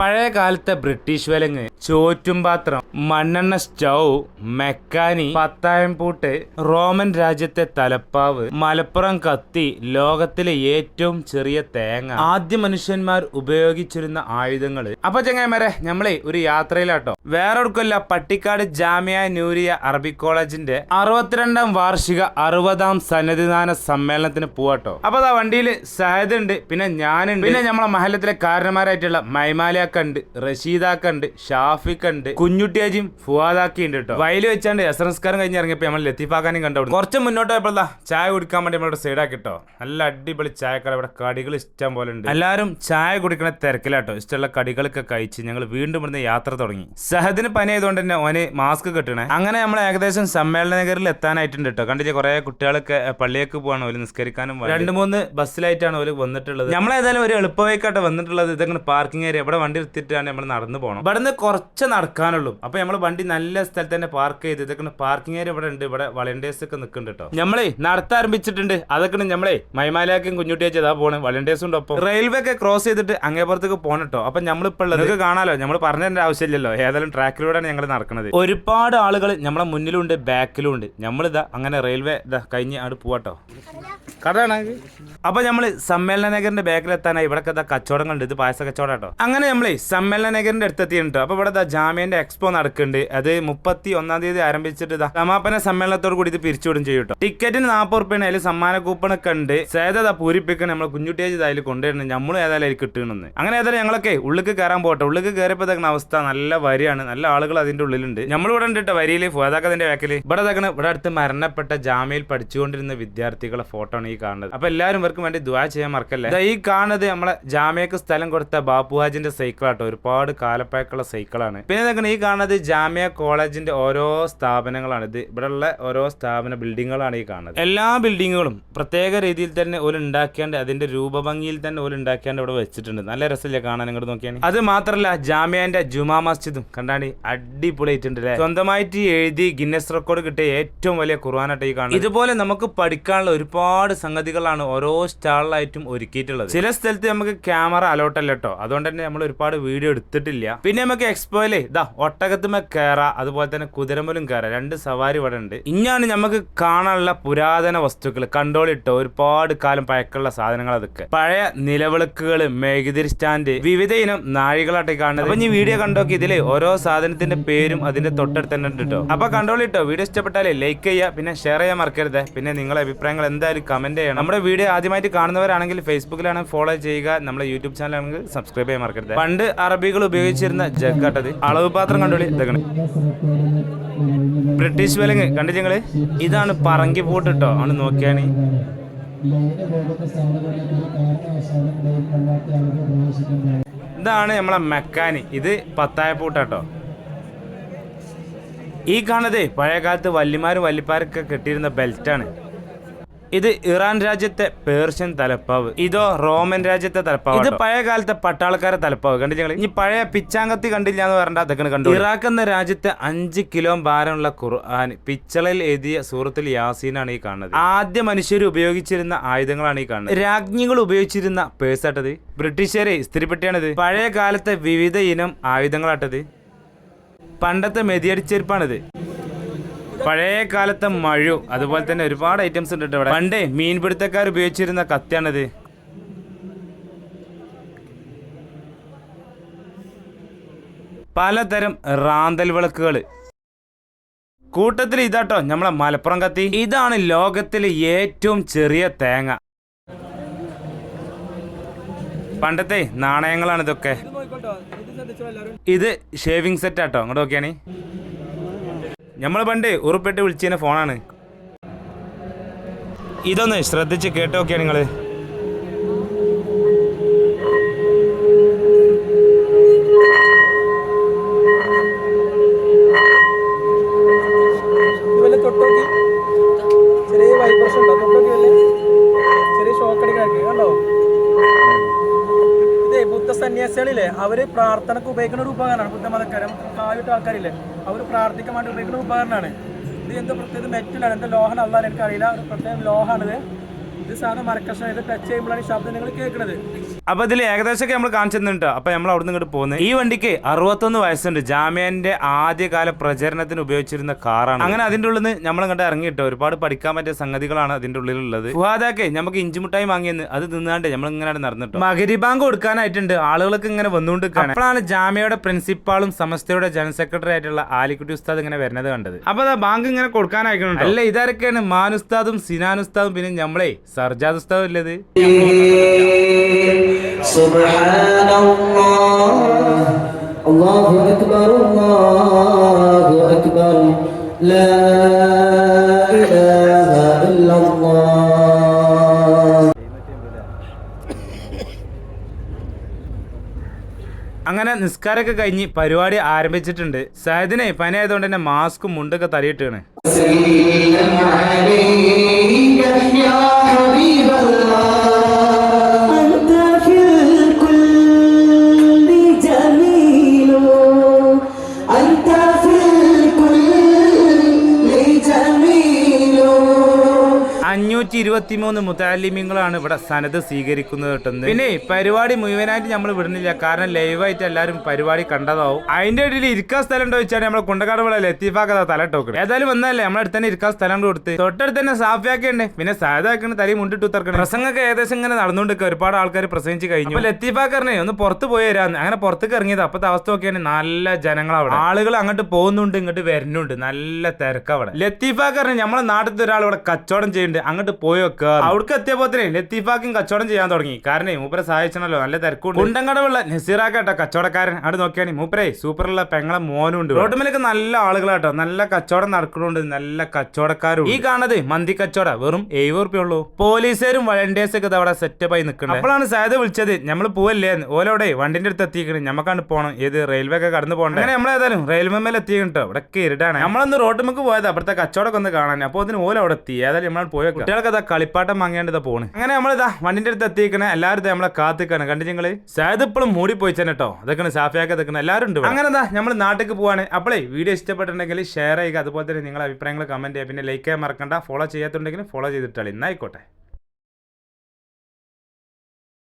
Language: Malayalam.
പഴയ കാലത്തെ ബ്രിട്ടീഷ് വിലങ്ങ് ചോറ്റും പാത്രം മണ്ണെണ്ണ സ്റ്റൗ മെക്കാനി പത്തായം പൂട്ട് റോമൻ രാജ്യത്തെ തലപ്പാവ് മലപ്പുറം കത്തി ലോകത്തിലെ ഏറ്റവും ചെറിയ തേങ്ങ. ആദ്യ മനുഷ്യന്മാർ ഉപയോഗിച്ചിരുന്ന ആയുധങ്ങൾ അപ്പൊ ചങ്ങായിമാരെ നമ്മളെ ഒരു യാത്രയിലാട്ടോ. വേറെ ഒടുക്കല്ല പട്ടിക്കാട് ജാമ്യ നൂരിയ അറബിക് കോളേജിന്റെ അറുപത്തിരണ്ടാം വാർഷിക അറുപതാം സന്നിധിദാന സമ്മേളനത്തിന് പോവാട്ടോ. അപ്പൊ അതാ വണ്ടിയിൽ സഹദ് ഉണ്ട് പിന്നെ ഞാനുണ്ട്. പിന്നെ നമ്മളെ മഹലത്തിലെ കാരണന്മാരായിട്ടുള്ള മൈമാലിയാക്ക ഉണ്ട് റഷീദാക്ക ഉണ്ട് ഷാഫി ഉണ്ട് കുഞ്ഞുട്ടിയാജിയും ഫുവാദാക്കി ഉണ്ട് കേട്ടോ. വയൽ വെച്ചാണ്ട് എസ്രംസ്കാരം കഴിഞ്ഞ് ഇറങ്ങിയപ്പോ നമ്മൾ ലത്തീഫാക്കാനും കണ്ടു കുറച്ച് മുന്നോട്ട് പോയപ്പോഴാ ചായ കുടിക്കാൻ വേണ്ടി നമ്മളിവിടെ സൈഡാക്കി കേട്ടോ നല്ല അടിപൊളി ചായക്കട ഇവിടെ കടികൾ ഇഷ്ടം പോലെ ഉണ്ട്. എല്ലാവരും ചായ കുടിക്കണ തിരക്കിലാട്ടോ. ഇഷ്ടമുള്ള കടികളൊക്കെ കഴിച്ച് ഞങ്ങൾ വീണ്ടും ഇവിടുന്ന് യാത്ര തുടങ്ങി. സഹദിന് പനി ആയതുകൊണ്ട് തന്നെ ഓന് മാസ്ക് കെട്ടണേ. അങ്ങനെ നമ്മൾ ഏകദേശം സമ്മേളന നഗറിൽ എത്താനായിട്ടുണ്ട് കേട്ടോ കണ്ടിട്ട് കുറെ കുട്ടികളൊക്കെ പള്ളിയൊക്കെ പോവാണ് ഓൽ നിസ്കരിക്കാനും. രണ്ട് മൂന്ന് ബസ്സിലായിട്ടാണ് ഓൽ വന്നിട്ടുള്ളത്. നമ്മളേതായാലും ഒരു എളുപ്പമായിക്കാട്ടെ വന്നിട്ടുള്ളത്. ഇതങ്ങനെ പാർക്കിംഗ് ഏരിയ ഇവിടെ വണ്ടി എടുത്തിട്ടാണ് നമ്മൾ നടന്നു പോകണം ഇവിടെ നിന്ന് കുറച്ച് നടക്കാനുള്ളൂ. അപ്പൊ നമ്മൾ വണ്ടി നല്ല സ്ഥലത്ത് തന്നെ പാർക്ക് ചെയ്ത് ഇതൊക്കെ പാർക്കിംഗ് ഏരിയ ഇവിടെ ഉണ്ട്. ഇവിടെ വളണ്ടിയേഴ്സ് ഒക്കെ നിൽക്കുന്നുണ്ട് കേട്ടോ നമ്മളെ നടത്താൻ ആരംഭിച്ചിട്ടുണ്ട്. അതൊക്കെ നമ്മളെ മൈമാലാക്കും കുഞ്ഞുട്ടിയെ ചെയ്താ പോണ് വളണ്ടിയേഴ്സും ഉണ്ട് ഒപ്പം. റെയിൽവേ ഒക്കെ ക്രോസ് ചെയ്തിട്ട് അങ്ങേപ്പുറത്തേക്ക് പോകണം കേട്ടോ അപ്പൊ നമ്മളിപ്പോൾ ഉള്ളത് നിങ്ങൾക്ക് കാണാലോ. നമ്മൾ പറഞ്ഞതിന്റെ ആവശ്യമില്ലല്ലോ. ഏതായാലും ട്രാക്കിലൂടെയാണ് ഞങ്ങൾ നടക്കുന്നത് ഒരുപാട് ആളുകൾ നമ്മളെ മുന്നിലുണ്ട് ബാക്കിലും ഉണ്ട് നമ്മളിതാ അങ്ങനെ റെയിൽവേ ഇതാ കഴിഞ്ഞ് അവിടെ പോവാട്ടോ. കടയാണ് അപ്പൊ നമ്മൾ സമ്മേളന നഗറിന്റെ ബാക്കിൽ എത്താനായി ഇവിടെ ഇതാ കച്ചവടങ്ങളുണ്ട്. ഇത് പായസ കച്ചവടം കേട്ടോ അങ്ങനെ നമ്മളെ സമ്മേളന നഗറിന്റെ അടുത്തെത്തിയിട്ടോ അപ്പൊ ഇവിടെ ജാമ്യന്റെ എക്സ്പോ നടക്കുന്നുണ്ട്. അത് മുപ്പത്തി ഒന്നാം തീയതി ആരംഭിച്ചിട്ട് ഇതാ സമാപന സമ്മേളനത്തോട് കൂടി ഇത് പിരിച്ചുവിടും ചെയ്യും കേട്ടോ ടിക്കറ്റിന് നാൽപ്പത് റുപ്യാണ് അതിൽ സമ്മാന കൂപ്പൺ ഒക്കെ ഉണ്ട്. സേതത പൂരിപ്പിക്കണം. നമ്മൾ കുഞ്ഞുട്ടേജ് അതിൽ കൊണ്ടുവരുന്നത്. നമ്മളും ഏതായാലും അതിൽ കിട്ടണമെന്ന് അങ്ങനെ ഏതായാലും ഞങ്ങളൊക്കെ ഉള്ളിക്ക് കയറാൻ പോട്ടെ. ഉള്ളിക്ക് കയറിയപ്പോ ഇതാക്കുന്ന അവസ്ഥ നല്ല വരിയാണ് നല്ല ആളുകൾ അതിന്റെ ഉള്ളിലുണ്ട്. നമ്മൾ ഇവിടെ ഉണ്ട് കേട്ടോ വരിയിൽ ഫുവാദാക്കതിന്റെ ബാക്കിൽ ഇവിടെ തകണ് ഇവിടെ അടുത്ത് മരണപ്പെട്ട ജാമ്യയിൽ പഠിച്ചുകൊണ്ടിരുന്ന വിദ്യാർത്ഥികളെ ഫോട്ടോ ആണ് ഈ കാണുന്നത്. അപ്പൊ എല്ലാവരും ഇവർക്ക് വേണ്ടി ദുവാ ചെയ്യാൻ മറക്കല്ലേ? ഈ കാണുന്നത് നമ്മളെ ജാമ്യക്ക് സ്ഥലം കൊടുത്ത ബാപ്പുഹാജിന്റെ സൈക്കിളാട്ടോ ഒരുപാട് കാലപ്പഴക്കമുള്ള സൈക്കിളാണ് പിന്നെ ഇതാക്കണ ഈ കാണുന്നത് ജാമ്യ കോളേജിന്റെ ഓരോ സ്ഥാപനങ്ങളാണ്. ഇത് ഇവിടെ ഉള്ള ഓരോ സ്ഥാപന ബിൽഡിങ്ങുകളാണ് ഈ കാണുന്നത്. എല്ലാ ബിൽഡിങ്ങുകളും പ്രത്യേക രീതിയിൽ തന്നെ ഓൽ ഉണ്ടാക്കിയാണ്ട് അതിന്റെ രൂപഭംഗിയിൽ തന്നെ ഓൽ ഉണ്ടാക്കിയാണ്ട് ഇവിടെ വെച്ചിട്ടുണ്ട്. നല്ല രസമില്ല കാണാൻ? ഇങ്ങോട്ട് നോക്കിയാണ് അത് മാത്രല്ല ജാമ്യന്റെ ജുമാ മസ്ജിദും കണ്ടാണ്ട് അടിപൊളിയായിട്ടുണ്ട് അല്ലേ സ്വന്തമായിട്ട് എഴുതി ഗിന്നസ് റെക്കോർഡ് കിട്ടിയ ഏറ്റവും വലിയ ഖുർആാനായിട്ട് ഈ കാണുന്നത്. ഇതുപോലെ നമുക്ക് പഠിക്കാനുള്ള ഒരുപാട് സംഗതികളാണ് ഓരോ സ്റ്റാളിലായിട്ടും ഒരുക്കിയിട്ടുള്ളത്. ചില സ്ഥലത്ത് നമുക്ക് ക്യാമറ അലോട്ട് അല്ലട്ടോ അതുകൊണ്ട് തന്നെ നമ്മൾ ഒരുപാട് വീഡിയോ എടുത്തിട്ടില്ല. പിന്നെ നമുക്ക് എക്സ്പോയിൽ ഇതാ ഒട്ടകത്തുമ കയറ അതുപോലെ തന്നെ കുതിരമ്പലും കയറ രണ്ട് സവാരി ഇവിടെ ഉണ്ട്. ഇഞ്ഞാണ് നമുക്ക് കാണാനുള്ള പുരാതന വസ്തുക്കൾ കണ്ടോളിട്ടോ ഒരുപാട് കാലം പഴക്കമുള്ള സാധനങ്ങൾ അതൊക്കെ. പഴയ നിലവിളക്കുകൾ മെഴുകുതിരി സ്റ്റാൻഡ് വിവിധ ഇനം നാഴികളായിട്ട് കാണുന്നത്. അപ്പൊ ഈ വീഡിയോ കണ്ടോക്കി ഇതിൽ ഓരോ സാധനത്തിന്റെ പേരും അതിന്റെ തൊട്ടടുത്ത് തന്നെ ഉണ്ട് കേട്ടോ അപ്പൊ കണ്ടോളിട്ടോ വീഡിയോ ഇഷ്ടപ്പെട്ടാലേ ലൈക്ക് ചെയ്യുക പിന്നെ ഷെയർ ചെയ്യാൻ മറക്കരുത്. പിന്നെ നിങ്ങളെ അഭിപ്രായങ്ങൾ എന്തായാലും കമന്റ് ചെയ്യണം. നമ്മുടെ വീഡിയോ ആദ്യമായിട്ട് കാണുന്നവരാണെങ്കിൽ ഫേസ്ബുക്കിലാണ് ഫോളോ ചെയ്യുക. നമ്മുടെ യൂട്യൂബ് ചാനൽ ആണെങ്കിൽ സബ്സ്ക്രൈബ് ചെയ്യാൻ മറക്കരുത്. പണ്ട് അറബികൾ ഉപയോഗിച്ചിരുന്ന ജഗ്ഗാട്ടത് അളവ് പാത്രം കണ്ടോളി. ഇതൊക്കെ ബ്രിട്ടീഷ് വിലങ്ങ് കണ്ടു ഞങ്ങൾ ഇതാണ് പറങ്കി പൂട്ട് കേട്ടോ ആണ് നോക്കിയാണ്. ഇതാണ് നമ്മളെ മെക്കാനി. ഇത് പത്തായ പൂട്ടാട്ടോ ഈ കാണുന്നത് പഴയ കാലത്ത് വല്ലിമാരും വല്ലിപ്പാരൊക്കെ കെട്ടിയിരുന്ന ബെൽറ്റാണ് ഇത് ഇറാൻ രാജ്യത്തെ പേർഷ്യൻ തലപ്പാവ്. ഇതോ റോമൻ രാജ്യത്തെ തലപ്പാവ് ഇത് പഴയ കാലത്തെ പട്ടാളക്കാരെ തലപ്പാവ്. കണ്ടില്ല? ഇനി പഴയ പിച്ചാങ്കത്തി കണ്ടില്ല എന്ന് പറഞ്ഞാൽ അതൊക്കെ കണ്ടു ഇറാഖ് എന്ന രാജ്യത്തെ അഞ്ച് കിലോ ഭാരമുള്ള ഖുർആൻ പിച്ചളയിൽ എഴുതിയ സൂറത്തിൽ യാസീനാണ് ഈ കാണുന്നത്. ആദ്യ മനുഷ്യർ ഉപയോഗിച്ചിരുന്ന ആയുധങ്ങളാണ് ഈ കാണുന്നത്. രാജ്ഞികൾ ഉപയോഗിച്ചിരുന്ന പേഴ്സാട്ടത് ബ്രിട്ടീഷുകാരെ ഇസ്തിരിപ്പെട്ടിയാണിത്? പഴയ കാലത്തെ വിവിധ ഇനം ആയുധങ്ങളാട്ടത്? പണ്ടത്തെ മെതിയടിച്ചെരുപ്പാണിത്. പഴയ കാലത്തെ മഴു അതുപോലെ തന്നെ ഒരുപാട് ഐറ്റംസ് ഉണ്ട് ഇവിടെ. പണ്ടേ മീൻപിടുത്തക്കാർ ഉപയോഗിച്ചിരുന്ന കത്തിയാണിത് പലതരം റാന്തൽ വിളക്കുകൾ. കൂട്ടത്തിൽ ഇതാട്ടോ നമ്മളെ മലപ്പുറം കത്തി. ഇതാണ് ലോകത്തിലെ ഏറ്റവും ചെറിയ തേങ്ങ. പണ്ടത്തെ നാണയങ്ങളാണ് ഇതൊക്കെ. ഇത് ഷേവിംഗ് സെറ്റ് ആട്ടോ. അങ്ങോട്ട് നോക്കിയാണ്. നമ്മൾ പണ്ട് ഉറുപ്പിട്ട് വിളിച്ചതിന് ഫോണാണ്. ഇതൊന്ന് ശ്രദ്ധിച്ച് കേട്ടോക്കെയാണ് നിങ്ങൾ സന്യാസികളില്ലേ അവർ പ്രാർത്ഥനക്ക് ഉപയോഗിക്കുന്ന ഒരു ഉപകരണമാണ്. ബുദ്ധമതക്കാരും ആയിട്ട് ആൾക്കാരില്ലേ? അവർ പ്രാർത്ഥിക്കാൻ വേണ്ടി ഉപയോഗിക്കുന്ന ഉപകരണമാണ്. ഇത് എന്തോ പ്രത്യേക മെറ്റലാണ്. എന്താ ലോഹം അല്ലാതെ എനിക്കറിയില്ല. ഒരു പ്രത്യേക ലോഹമാണിത്. ഇത് സാധനം മരക്കഷ്ണം ഇത് ടച്ച് ചെയ്യുമ്പോഴാണ് ശബ്ദം നിങ്ങൾ കേൾക്കുന്നത്. അപ്പൊ ഇതിൽ ഏകദേശമൊക്കെ നമ്മൾ കാണിച്ചിട്ടുണ്ട് അപ്പോൾ അപ്പൊ നമ്മൾ അവിടെ നിന്ന് ഇങ്ങോട്ട് പോകുന്നത് ഈ വണ്ടിക്ക് അറുപത്തൊന്ന് വയസ്സുണ്ട്. ജാമ്യന്റെ ആദ്യകാല പ്രചരണത്തിന് ഉപയോഗിച്ചിരുന്ന കാറാണ്. അങ്ങനെ അതിന്റെ ഉള്ളിൽ നിന്ന് നമ്മൾ ഇങ്ങോട്ട് ഇറങ്ങിയിട്ട്. ഒരുപാട് പഠിക്കാൻ പറ്റിയ സംഗതികളാണ് അതിന്റെ ഉള്ളിലുള്ളത്. ഫുഹാദാക്കെ നമുക്ക് ഇഞ്ചിമുട്ടായി വാങ്ങിയെന്ന് അത് തിന്നാണ്ട് നമ്മൾ ഇങ്ങനെ നടന്നിട്ട്. മകരി ബാങ്ക് കൊടുക്കാനായിട്ടുണ്ട്. ആളുകൾക്ക് ഇങ്ങനെ വന്നുകൊണ്ട് അപ്പോഴാണ് ജാമ്യയുടെ പ്രിൻസിപ്പാളും സമസ്തയുടെ ജനറൽ സെക്രട്ടറി ആയിട്ടുള്ള ആലിക്കുട്ടി ഉസ്താദ് ഇങ്ങനെ വരുന്നത് കണ്ടത്. അപ്പൊ അതാ ബാങ്ക് ഇങ്ങനെ കൊടുക്കാനായിട്ടുണ്ട് അല്ല ഇതാരൊക്കെയാണ്? മാനുസ്താദും സിനാനുസ്താദും പിന്നെ നമ്മളെ സർജാദ് ഉസ്താദും ഇല്ലത് സുബ്ഹാനല്ലാഹ്. അല്ലാഹു അക്ബർ അല്ലാഹു അക്ബർ. ലാ ഇലാഹ ഇല്ലല്ലാഹ്. അങ്ങനെ നിസ്കാരമൊക്കെ കഴിഞ്ഞ് പരിപാടി ആരംഭിച്ചിട്ടുണ്ട്. സഹദിനെ പനി തന്നെ മാസ്കും മുണ്ടൊക്കെ തലയിട്ടാണ് സല്ലല്ലാഹു അഞ്ഞൂറ്റി ഇരുപത്തി മൂന്ന് മുത്താലിമ്യങ്ങളാണ് ഇവിടെ സനത് സ്വീകരിക്കുന്നത് കിട്ടുന്നത് പിന്നെ പരിപാടി മുഴുവനായിട്ട് നമ്മൾ വിടുന്നില്ല. കാരണം ലൈവായിട്ട് എല്ലാവരും പരിപാടി കണ്ടതാവും. അതിന്റെ ഇടയിൽ ഇരിക്കാൻ സ്ഥലം ഉണ്ടോ വെച്ചാൽ നമ്മൾ കുണ്ടക്കാട് വിള ലത്തീഫാക്കത തല ടോക്കണം ഏതായാലും വന്നല്ലേ നമ്മുടെ അടുത്ത് തന്നെ ഇരിക്കാൻ സ്ഥലം കൊടുത്ത്. തൊട്ടടുത്ത് തന്നെ സാഫിയാക്കുണ്ട്. പിന്നെ സാധാക്കണ തലയും മുണ്ടിട്ട് ഉത്തർക്കണം. പ്രസംഗമൊക്കെ ഏകദേശം ഇങ്ങനെ നടന്നുകൊണ്ടിരിക്കുക ഒരുപാട് ആൾക്കാർ പ്രസംഗിച്ച് കഴിഞ്ഞു. അപ്പോൾ ലത്തീഫാക്കറിനെ ഒന്ന് പുറത്ത് പോയി വരാന്ന്. അങ്ങനെ പുറത്തേക്ക് ഇറങ്ങിയത്. അപ്പത്തെ അവസ്ഥ നോക്കിയാണ് നല്ല ജനങ്ങൾ അവിടെ. ആളുകൾ അങ്ങോട്ട് പോകുന്നുണ്ട് ഇങ്ങോട്ട് വരുന്നുണ്ട്. നല്ല തിരക്കവിടെ. ലത്തീഫാക്കറിന് നമ്മളെ നാട്ടിലത്തെ ഒരാൾ ഇവിടെ കച്ചവടം ചെയ്യുന്നുണ്ട്. അങ്ങോട്ട് പോയി വെക്കുക അവിടേക്ക് എത്തിയപ്പോ തന്നെ ലത്തീഫാക്കും കച്ചവടം ചെയ്യാൻ തുടങ്ങി. കാരണം മൂപ്പരെ സഹായിച്ചണല്ലോ നല്ല തിരക്കുണ്ട്. കുണ്ടങ്കടവുള്ള നസീറാക്കട്ടോ കച്ചവടക്കാരൻ. അവിടെ നോക്കിയാണ് മൂപ്പരെ സൂപ്പറുള്ള പെങ്ങളെ മോനും ഉണ്ട് റോട്ടുമേലൊക്കെ നല്ല ആളുകളാട്ടോ നല്ല കച്ചവടം നടക്കുന്നുണ്ട് നല്ല കച്ചവടക്കാരും ഈ കാണുന്നത് മന്തി കച്ചവട വെറും എഴുപത് റുപ്യ ഉള്ളൂ. പോലീസുകാരും വളണ്ടിയേഴ്സ് ഒക്കെ അവിടെ സെറ്റപ്പ് ആയി നിൽക്കുന്നത് അപ്പോഴാണ് സാധ്യത വിളിച്ചത് നമ്മൾ പോവല്ലേ? ഓലോടെ വണ്ടിന്റെ അടുത്ത് എത്തിക്കണം നമുക്കാണ് പോകണം ഏത് റെയിൽവേ ഒക്കെ കടന്നു പോകണം അങ്ങനെ നമ്മളേതായാലും റെയിൽവേ മേലെ എത്തിയിട്ടോ ഇവിടെ ഇരുടാണ്. നമ്മളൊന്ന് റോട്ടുമക്ക് പോയത് അവിടുത്തെ കച്ചവടമൊക്കെ ഒന്ന് കാണാൻ. അപ്പോൾ അതിന് ഓല അവിടെ എത്തി. ഏതായാലും നമ്മൾ പോയ കുട്ടികൾക്ക്. അതാ കളിപ്പാട്ടം വാങ്ങേണ്ടത് പോണ്. അങ്ങനെ നമ്മളിതാ വണ്ടിന്റെ അടുത്ത് എത്തിക്കണേ എല്ലാവരും നമ്മളെ കാത്തിക്കാണ്. കണ്ടു ഞങ്ങൾ സായത് ഇപ്പോഴും മൂടി പോയി കേട്ടോ അതൊക്കെ സാഫിയാക്കി അതൊക്കെ എല്ലാവരും ഉണ്ട്. അങ്ങനെ എന്താ നമ്മൾ നാട്ടിലേക്ക് പോവാണ്. അപ്പോഴേ വീഡിയോ ഇഷ്ടപ്പെട്ടുണ്ടെങ്കിൽ ഷെയർ ചെയ്യുക. അതുപോലെ തന്നെ നിങ്ങളുടെ അഭിപ്രായങ്ങൾ കമന്റ് ചെയ്യുക. പിന്നെ ലൈക്ക് ചെയ്യാൻ മറക്കണ്ട. ഫോളോ ചെയ്യാത്തുണ്ടെങ്കിൽ ഫോളോ ചെയ്തിട്ടാളി എന്നായിക്കോട്ടെ